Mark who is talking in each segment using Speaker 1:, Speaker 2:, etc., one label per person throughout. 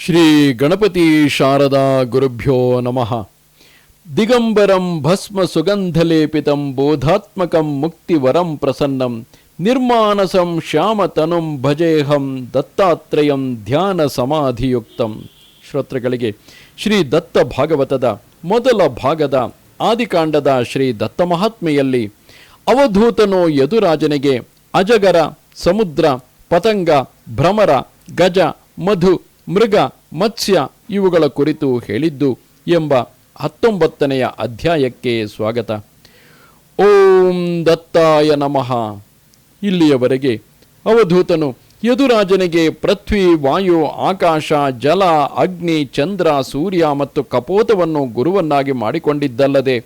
Speaker 1: ಶ್ರೀ ಗಣಪತಿ ಶಾರದಾ ಗುರುಭ್ಯೋ ನಮಃ. ದಿಗಂಬರಂ ಭಸ್ಮ ಸುಗಂಧಲೇಪಿತಂ ಬೋಧಾತ್ಮಕಂ ಮುಕ್ತಿವರಂ ಪ್ರಸನ್ನಂ ನಿರ್ಮಾನಸಂ ಶ್ಯಾಮತನುಂ ಭಜೇಹಂ ದತ್ತಾತ್ರೇಯಂ ಧ್ಯಾನ ಸಮಾಧಿಯುಕ್ತಂ. ಶ್ರೋತೃಗಳಿಗೆ, ಶ್ರೀ ದತ್ತ ಭಾಗವತದ ಮೊದಲ ಭಾಗದ ಆದಿಕಾಂಡದ ಶ್ರೀ ದತ್ತ ಮಹಾತ್ಮೆಯಲ್ಲಿ ಅವಧೂತನು ಯದುರಾಜನಿಗೆ ಅಜಗರ, ಸಮುದ್ರ, ಪತಂಗ, ಭ್ರಮರ, ಗಜ, ಮಧು ಮೃಗ, ಮತ್ಸ್ಯ ಇವುಗಳ ಕುರಿತು ಹೇಳಿದ್ದು ಎಂಬ ಹತ್ತೊಂಬತ್ತನೆಯ ಅಧ್ಯಾಯಕ್ಕೆ ಸ್ವಾಗತ. ಓಂ ದತ್ತಾಯ ನಮಃ. ಇಲ್ಲಿಯವರೆಗೆ ಅವಧೂತನು ಯದುರಾಜನಿಗೆ ಪೃಥ್ವಿ, ವಾಯು, ಆಕಾಶ, ಜಲ, ಅಗ್ನಿ, ಚಂದ್ರ, ಸೂರ್ಯ ಮತ್ತು ಕಪೋತವನ್ನು ಗುರುವನ್ನಾಗಿ ಮಾಡಿಕೊಂಡಿದ್ದಲ್ಲದೆ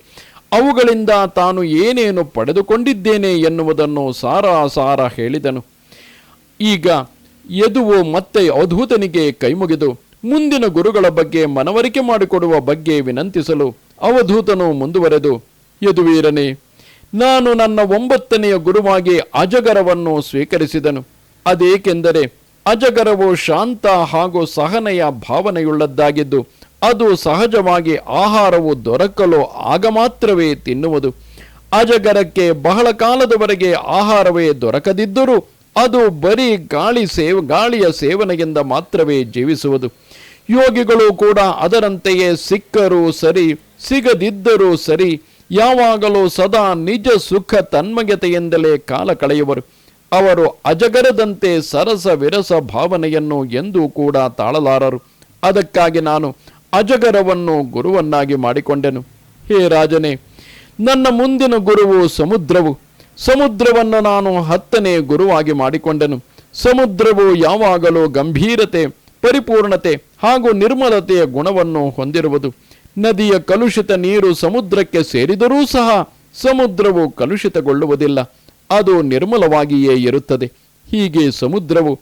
Speaker 1: ಅವುಗಳಿಂದ ತಾನು ಏನೇನು ಪಡೆದುಕೊಂಡಿದ್ದೇನೆ ಎನ್ನುವುದನ್ನು ಸಾರಾಸಾರ ಹೇಳಿದನು. ಈಗ ಯದುವು ಮತ್ತೆ ಅವಧೂತನಿಗೆ ಕೈಮುಗಿದು, ಮುಂದಿನ ಗುರುಗಳ ಬಗ್ಗೆ ಮನವರಿಕೆ ಮಾಡಿಕೊಡುವ ಬಗ್ಗೆ ವಿನಂತಿಸಲು ಅವಧೂತನು ಮುಂದುವರೆದು, ಯದುವೀರನೇ, ನಾನು ನನ್ನ ಒಂಬತ್ತನೆಯ ಗುರುವಾಗಿ ಅಜಗರವನ್ನು ಸ್ವೀಕರಿಸಿದನು. ಅದೇಕೆಂದರೆ ಅಜಗರವು ಶಾಂತ ಹಾಗೂ ಸಹನೆಯ ಭಾವನೆಯುಳ್ಳದ್ದಾಗಿದ್ದು, ಅದು ಸಹಜವಾಗಿ ಆಹಾರವು ದೊರಕಲು ಆಗ ಮಾತ್ರವೇ ತಿನ್ನುವುದು. ಅಜಗರಕ್ಕೆ ಬಹಳ ಕಾಲದವರೆಗೆ ಆಹಾರವೇ ದೊರಕದಿದ್ದರೂ ಅದು ಬರೀ ಗಾಳಿ ಸೇವ, ಗಾಳಿಯ ಸೇವನೆಯಿಂದ ಮಾತ್ರವೇ ಜೀವಿಸುವುದು. ಯೋಗಿಗಳು ಕೂಡ ಅದರಂತೆಯೇ ಸಿಕ್ಕರೂ ಸರಿ, ಸಿಗದಿದ್ದರೂ ಸರಿ, ಯಾವಾಗಲೂ ಸದಾ ನಿಜ ಸುಖ ತನ್ಮಯತೆಯಿಂದಲೇ ಕಾಲ ಕಳೆಯುವರು. ಅವರು ಅಜಗರದಂತೆ ಸರಸ ವಿರಸ ಭಾವನೆಯನ್ನು ಎಂದೂ ಕೂಡ ತಾಳಲಾರರು. ಅದಕ್ಕಾಗಿ ನಾನು ಅಜಗರವನ್ನು ಗುರುವನ್ನಾಗಿ ಮಾಡಿಕೊಂಡೆನು. ಹೇ ರಾಜನೇ, ನನ್ನ ಮುಂದಿನ ಗುರುವು ಸಮುದ್ರವು. ಸಮುದ್ರವನ್ನು ನಾನು ಹತ್ತನೇ ಗುರುವಾಗಿ ಮಾಡಿಕೊಂಡನು. ಸಮುದ್ರವು ಯಾವಾಗಲೂ ಗಂಭೀರತೆ, ಪರಿಪೂರ್ಣತೆ ಹಾಗೂ ನಿರ್ಮಲತೆಯ ಗುಣವನ್ನು ಹೊಂದಿರುವುದು. ನದಿಯ ಕಲುಷಿತ ನೀರು ಸಮುದ್ರಕ್ಕೆ ಸೇರಿದರೂ ಸಹ ಸಮುದ್ರವು ಕಲುಷಿತಗೊಳ್ಳುವುದಿಲ್ಲ. ಅದು ನಿರ್ಮಲವಾಗಿಯೇ ಇರುತ್ತದೆ. ಹೀಗೆ ಸಮುದ್ರವು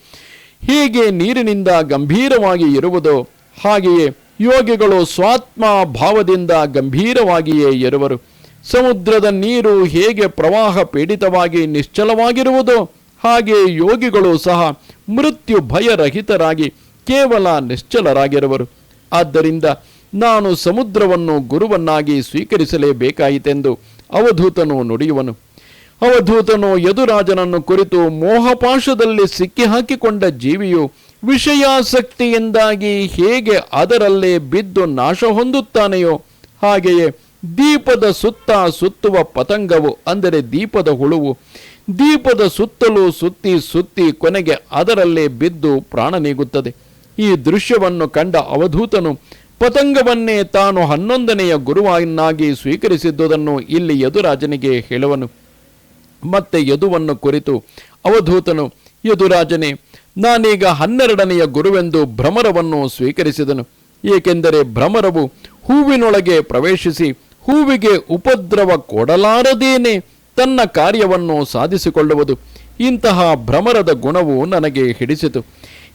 Speaker 1: ಹೀಗೆ ನೀರಿನಿಂದ ಗಂಭೀರವಾಗಿ ಇರುವುದೋ, ಹಾಗೆಯೇ ಯೋಗಿಗಳು ಸ್ವಾತ್ಮ ಭಾವದಿಂದ ಗಂಭೀರವಾಗಿಯೇ ಇರುವರು. ಸಮುದ್ರದ ನೀರು ಹೇಗೆ ಪ್ರವಾಹ ಪೀಡಿತವಾಗಿ ನಿಶ್ಚಲವಾಗಿರುವುದೋ, ಹಾಗೆ ಯೋಗಿಗಳು ಸಹ ಮೃತ್ಯು ಭಯರಹಿತರಾಗಿ ಕೇವಲ ನಿಶ್ಚಲರಾಗಿರುವರು. ಆದ್ದರಿಂದ ನಾನು ಸಮುದ್ರವನ್ನು ಗುರುವನ್ನಾಗಿ ಸ್ವೀಕರಿಸಲೇಬೇಕಾಯಿತೆಂದು ಅವಧೂತನು ನುಡಿಯುವನು. ಅವಧೂತನು ಯದುರಾಜನನ್ನು ಕುರಿತು ಮೋಹಪಾಶದಲ್ಲಿ ಸಿಕ್ಕಿಹಾಕಿಕೊಂಡ ಜೀವಿಯು ವಿಷಯಾಸಕ್ತಿಯಿಂದಾಗಿ ಹೇಗೆ ಅದರಲ್ಲೇ ಬಿದ್ದು ನಾಶ ಹೊಂದುತ್ತಾನೆಯೋ ಹಾಗೆಯೇ ದೀಪದ ಸುತ್ತ ಸುತ್ತುವ ಪತಂಗವು, ಅಂದರೆ ದೀಪದ ಹುಳುವು, ದೀಪದ ಸುತ್ತಲೂ ಸುತ್ತಿ ಸುತ್ತಿ ಕೊನೆಗೆ ಅದರಲ್ಲೇ ಬಿದ್ದು ಪ್ರಾಣ ನೀಗುತ್ತದೆ. ಈ ದೃಶ್ಯವನ್ನು ಕಂಡ ಅವಧೂತನು ಪತಂಗವನ್ನೇ ತಾನು ಹನ್ನೊಂದನೆಯ ಗುರುವನ್ನಾಗಿ ಸ್ವೀಕರಿಸಿದ್ದುದನ್ನು ಇಲ್ಲಿ ಯದುರಾಜನಿಗೆ ಹೇಳುವನು. ಮತ್ತೆ ಯದುವನ್ನು ಕುರಿತು ಅವಧೂತನು, ಯದುರಾಜನೇ, ನಾನೀಗ ಹನ್ನೆರಡನೆಯ ಗುರುವೆಂದು ಭ್ರಮರವನ್ನು ಸ್ವೀಕರಿಸಿದನು. ಏಕೆಂದರೆ ಭ್ರಮರವು ಹೂವಿನೊಳಗೆ ಪ್ರವೇಶಿಸಿ ಹೂವಿಗೆ ಉಪದ್ರವ ಕೊಡಲಾರದೇನೆ ತನ್ನ ಕಾರ್ಯವನ್ನು ಸಾಧಿಸಿಕೊಳ್ಳುವುದು. ಇಂತಹ ಭ್ರಮರದ ಗುಣವು ನನಗೆ ಹಿಡಿಸಿತು.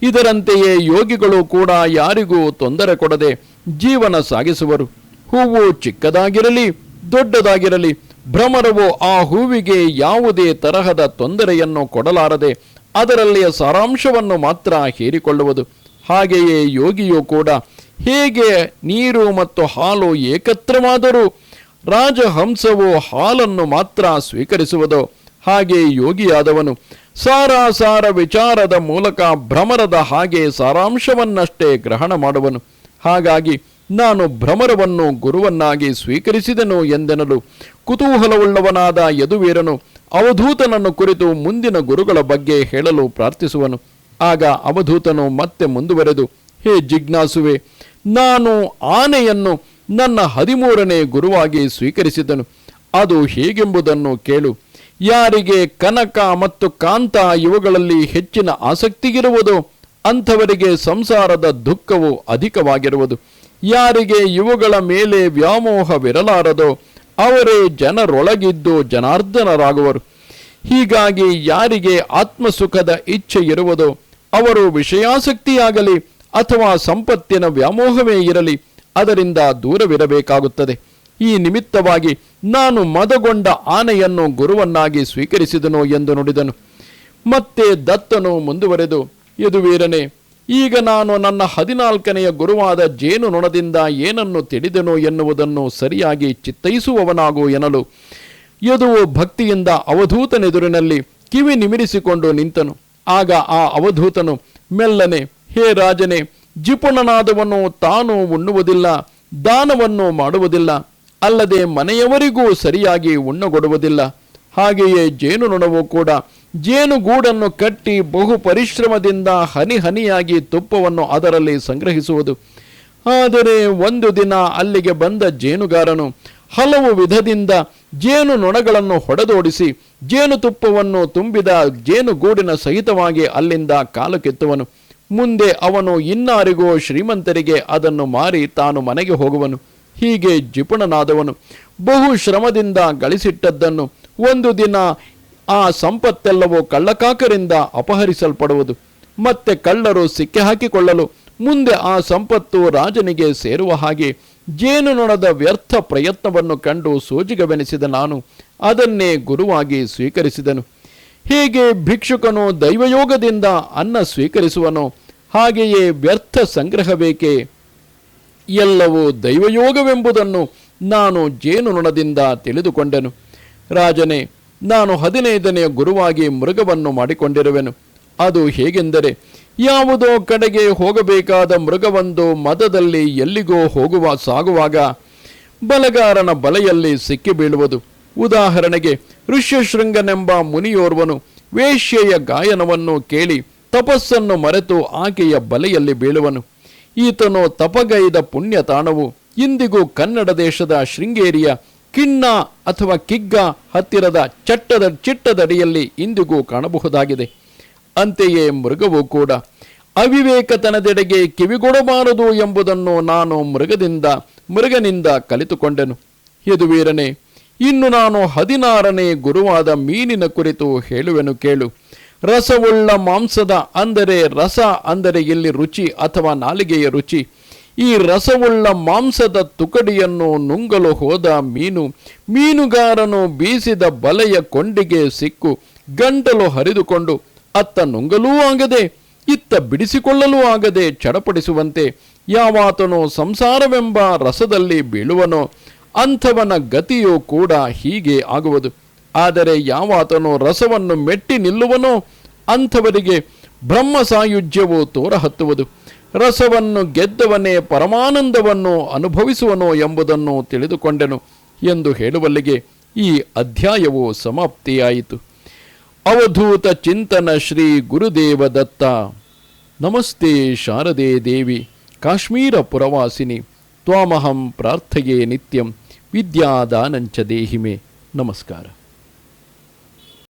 Speaker 1: ಇದರಂತೆಯೇ ಯೋಗಿಗಳು ಕೂಡ ಯಾರಿಗೂ ತೊಂದರೆ ಕೊಡದೆ ಜೀವನ ಸಾಗಿಸುವರು. ಹೂವು ಚಿಕ್ಕದಾಗಿರಲಿ, ದೊಡ್ಡದಾಗಿರಲಿ, ಭ್ರಮರವು ಆ ಹೂವಿಗೆ ಯಾವುದೇ ತರಹದ ತೊಂದರೆಯನ್ನು ಕೊಡಲಾರದೆ ಅದರಲ್ಲಿಯ ಸಾರಾಂಶವನ್ನು ಮಾತ್ರ ಹೀರಿಕೊಳ್ಳುವುದು. ಹಾಗೆಯೇ ಯೋಗಿಯು ಕೂಡ ಹೇಗೆ ನೀರು ಮತ್ತು ಹಾಲು ಏಕತ್ರವಾದರೂ ರಾಜಹಂಸವು ಹಾಲನ್ನು ಮಾತ್ರ ಸ್ವೀಕರಿಸುವುದು. ಹಾಗೆ ಯೋಗಿಯಾದವನು ಸಾರಾಸಾರ ವಿಚಾರದ ಮೂಲಕ ಭ್ರಮರದ ಹಾಗೆ ಸಾರಾಂಶವನ್ನಷ್ಟೇ ಗ್ರಹಣ ಮಾಡುವನು. ಹಾಗಾಗಿ ನಾನು ಭ್ರಮರವನ್ನು ಗುರುವನ್ನಾಗಿ ಸ್ವೀಕರಿಸಿದನು ಎಂದೆನಲು ಕುತೂಹಲವುಳ್ಳವನಾದ ಯದುವೀರನು ಅವಧೂತನನ್ನು ಕುರಿತು ಮುಂದಿನ ಗುರುಗಳ ಬಗ್ಗೆ ಹೇಳಲು ಪ್ರಾರ್ಥಿಸುವನು. ಆಗ ಅವಧೂತನು ಮತ್ತೆ ಮುಂದುವರೆದು, ಹೇ ಜಿಜ್ಞಾಸುವೆ ನಾನು ಆನೆಯನ್ನು ನನ್ನ ಹದಿಮೂರನೇ ಗುರುವಾಗಿ ಸ್ವೀಕರಿಸಿದನು. ಅದು ಹೇಗೆಂಬುದನ್ನು ಕೇಳು. ಯಾರಿಗೆ ಕನಕ ಮತ್ತು ಕಾಂತ ಇವುಗಳಲ್ಲಿ ಹೆಚ್ಚಿನ ಆಸಕ್ತಿಗಿರುವುದೋ ಅಂಥವರಿಗೆ ಸಂಸಾರದ ದುಃಖವು ಅಧಿಕವಾಗಿರುವುದು. ಯಾರಿಗೆ ಇವುಗಳ ಮೇಲೆ ವ್ಯಾಮೋಹವಿರಲಾರದೋ, ಅವರೇ ಜನರೊಳಗಿದ್ದು ಜನಾರ್ದನರಾಗುವರು. ಹೀಗಾಗಿ ಯಾರಿಗೆ ಆತ್ಮಸುಖದ ಇಚ್ಛೆ ಇರುವುದೋ, ಅವರು ವಿಷಯಾಸಕ್ತಿಯಾಗಲಿ ಅಥವಾ ಸಂಪತ್ತಿನ ವ್ಯಾಮೋಹವೇ ಇರಲಿ, ಅದರಿಂದ ದೂರವಿರಬೇಕಾಗುತ್ತದೆ. ಈ ನಿಮಿತ್ತವಾಗಿ ನಾನು ಮದಗೊಂಡ ಆನೆಯನ್ನು ಗುರುವನ್ನಾಗಿ ಸ್ವೀಕರಿಸಿದನು ಎಂದು ನುಡಿದನು. ಮತ್ತೆ ದತ್ತನು ಮುಂದುವರೆದು ಯದುವೀರನೇ ಈಗ ನಾನು ನನ್ನ ಹದಿನಾಲ್ಕನೆಯ ಗುರುವಾದ ಜೇನು ನೊಣದಿಂದ ಏನನ್ನು ತಿಳಿದನು ಎನ್ನುವುದನ್ನು ಸರಿಯಾಗಿ ಚಿತ್ತೈಸುವವನಾಗು ಎನ್ನಲು, ಯದುವು ಭಕ್ತಿಯಿಂದ ಅವಧೂತನೆದುರಿನಲ್ಲಿ ಕಿವಿ ನಿಮಿರಿಸಿಕೊಂಡು ನಿಂತನು. ಆಗ ಆ ಅವಧೂತನು, ಮೆಲ್ಲನೆ ಹೇ ರಾಜನೇ, ಜಿಪುಣನಾದವನು ತಾನು ಉಣ್ಣುವುದಿಲ್ಲ, ದಾನವನ್ನು ಮಾಡುವುದಿಲ್ಲ, ಅಲ್ಲದೆ ಮನೆಯವರಿಗೂ ಸರಿಯಾಗಿ ಉಣ್ಣಗೊಡುವುದಿಲ್ಲ. ಹಾಗೆಯೇ ಜೇನುನೊಣವು ಕೂಡ ಜೇನುಗೂಡನ್ನು ಕಟ್ಟಿ ಬಹು ಪರಿಶ್ರಮದಿಂದ ಹನಿ ಹನಿಯಾಗಿ ತುಪ್ಪವನ್ನು ಅದರಲ್ಲಿ ಸಂಗ್ರಹಿಸುವುದು. ಆದರೆ ಒಂದು ದಿನ ಅಲ್ಲಿಗೆ ಬಂದ ಜೇನುಗಾರನು, ಹಲವು ವಿಧದಿಂದ ಜೇನು ನೊಣಗಳನ್ನು ಹೊಡೆದೋಡಿಸಿ ಜೇನುತುಪ್ಪವನ್ನು ತುಂಬಿದ ಜೇನುಗೂಡಿನ ಸಹಿತವಾಗಿ ಅಲ್ಲಿಂದ ಕಾಲು ಕೆತ್ತುವನು. ಮುಂದೆ ಅವನು ಇನ್ನಾರಿಗೋ ಶ್ರೀಮಂತರಿಗೆ ಅದನ್ನು ಮಾರಿ ತಾನು ಮನೆಗೆ ಹೋಗುವನು. ಹೀಗೆ ಜಿಪುಣನಾದವನು ಬಹು ಶ್ರಮದಿಂದ ಗಳಿಸಿಟ್ಟದ್ದನ್ನು ಒಂದು ದಿನ ಆ ಸಂಪತ್ತೆಲ್ಲವೂ ಕಳ್ಳಕಾಕರಿಂದ ಅಪಹರಿಸಲ್ಪಡುವುದು. ಮತ್ತೆ ಕಳ್ಳರು ಸಿಕ್ಕಿ ಹಾಕಿಕೊಳ್ಳಲು ಮುಂದೆ ಆ ಸಂಪತ್ತು ರಾಜನಿಗೆ ಸೇರುವ ಹಾಗೆ ಜೇನುನೊಣದ ವ್ಯರ್ಥ ಪ್ರಯತ್ನವನ್ನು ಕಂಡು ಸೋಜಿಗವೆನಿಸಿದ ನಾನು ಅದನ್ನೇ ಗುರುವಾಗಿ ಸ್ವೀಕರಿಸಿದನು. ಹೀಗೆ ಭಿಕ್ಷುಕನು ದೈವಯೋಗದಿಂದ ಅನ್ನ ಸ್ವೀಕರಿಸುವನೋ. ಹಾಗೆಯೇ ವ್ಯರ್ಥ ಸಂಗ್ರಹಬೇಕೆ? ಎಲ್ಲವೂ ದೈವಯೋಗವೆಂಬುದನ್ನು ನಾನು ಜೇನುನೊಣದಿಂದ ತಿಳಿದುಕೊಂಡೆನು. ರಾಜನೇ, ನಾನು ಹದಿನೈದನೆಯ ಗುರುವಾಗಿ ಮೃಗವನ್ನು ಮಾಡಿಕೊಂಡಿರುವೆನು. ಅದು ಹೇಗೆಂದರೆ, ಯಾವುದೋ ಕಡೆಗೆ ಹೋಗಬೇಕಾದ ಮೃಗವೊಂದು ಮದದಲ್ಲಿ ಎಲ್ಲಿಗೋ ಹೋಗುವ ಸಾಗುವಾಗ ಬಲಗಾರನ ಬಲೆಯಲ್ಲಿ ಸಿಕ್ಕಿ ಬೀಳುವುದು ಉದಾಹರಣೆಗೆ, ಋಷ್ಯಶೃಂಗನೆಂಬ ಮುನಿಯೋರ್ವನು ವೇಶ್ಯೆಯ ಗಾಯನವನ್ನು ಕೇಳಿ ತಪಸ್ಸನ್ನು ಮರೆತು ಆಕೆಯ ಬಲೆಯಲ್ಲಿ ಬೀಳುವನು. ಈತನು ತಪಗೈದ ಪುಣ್ಯ ತಾಣವು ಇಂದಿಗೂ ಕನ್ನಡ ದೇಶದ ಶೃಂಗೇರಿಯ ಕಿಣ್ಣ ಅಥವಾ ಕಿಗ್ಗ ಹತ್ತಿರದ ಚಟ್ಟದ ಚಿಟ್ಟದಡಿಯಲ್ಲಿ ಇಂದಿಗೂ ಕಾಣಬಹುದಾಗಿದೆ. ಅಂತೆಯೇ ಮೃಗವು ಕೂಡ ಅವಿವೇಕತನದೆಡೆಗೆ ಕಿವಿಗೊಡಬಾರದು ಎಂಬುದನ್ನು ನಾನು ಮೃಗದಿಂದ, ಮೃಗನಿಂದ ಕಲಿತುಕೊಂಡೆನು. ಯದುವೀರನೇ ಇನ್ನು ನಾನು ಹದಿನಾರನೇ ಗುರುವಾದ ಮೀನಿನ ಕುರಿತು ಹೇಳುವೆನು ಕೇಳು. ರಸವುಳ್ಳ ಮಾಂಸದ ಅಂದರೆ ರಸ, ಅಂದರೆ ಇಲ್ಲಿ ರುಚಿ ಅಥವಾ ನಾಲಿಗೆಯ ರುಚಿ. ಈ ರಸವುಳ್ಳ ಮಾಂಸದ ತುಕಡಿಯನ್ನು ನುಂಗಲು ಹೋದ ಮೀನು, ಮೀನುಗಾರನು ಬೀಸಿದ ಬಲೆಯ ಕೊಂಡಿಗೆ ಸಿಕ್ಕು, ಗಂಟಲು ಹರಿದುಕೊಂಡು, ಅತ್ತ ನುಂಗಲೂ ಆಗದೆ, ಇತ್ತ ಬಿಡಿಸಿಕೊಳ್ಳಲೂ ಆಗದೆ ಚಡಪಡಿಸುವಂತೆ, ಯಾವಾತನು ಸಂಸಾರವೆಂಬ ರಸದಲ್ಲಿ ಬೀಳುವನೋ, ಅಂಥವನ ಗತಿಯೂ ಕೂಡ ಹೀಗೆ ಆಗುವುದು. ಆದರೆ ಯಾವಾತನು ರಸವನ್ನು ಮೆಟ್ಟಿ ನಿಲ್ಲುವನೋ ಅಂಥವರಿಗೆ ಬ್ರಹ್ಮ ಸಾಯುಜ್ಯವು ತೋರಹತ್ತುವುದು. ರಸವನ್ನು ಗೆದ್ದವನೇ ಪರಮಾನಂದವನ್ನು ಅನುಭವಿಸುವನೋ ಎಂಬುದನ್ನು ತಿಳಿದುಕೊಂಡೆನು ಎಂದು ಹೇಳುವಲ್ಲಿಗೆ ಈ ಅಧ್ಯಾಯವು ಸಮಾಪ್ತಿಯಾಯಿತು. ಅವಧೂತ ಚಿಂತನ ಶ್ರೀ ಗುರುದೇವ ದತ್ತ ನಮಸ್ತೆ ಶಾರದೆ ದೇವಿ, ಕಾಶ್ಮೀರ ಪುರವಾಸಿನಿ, ತ್ವಾಮಹಂ ಪ್ರಾರ್ಥಯೇ ನಿತ್ಯಂ, ವಿದ್ಯಾದಾನಂಚ ದೇಹಿಮೆ. ನಮಸ್ಕಾರ.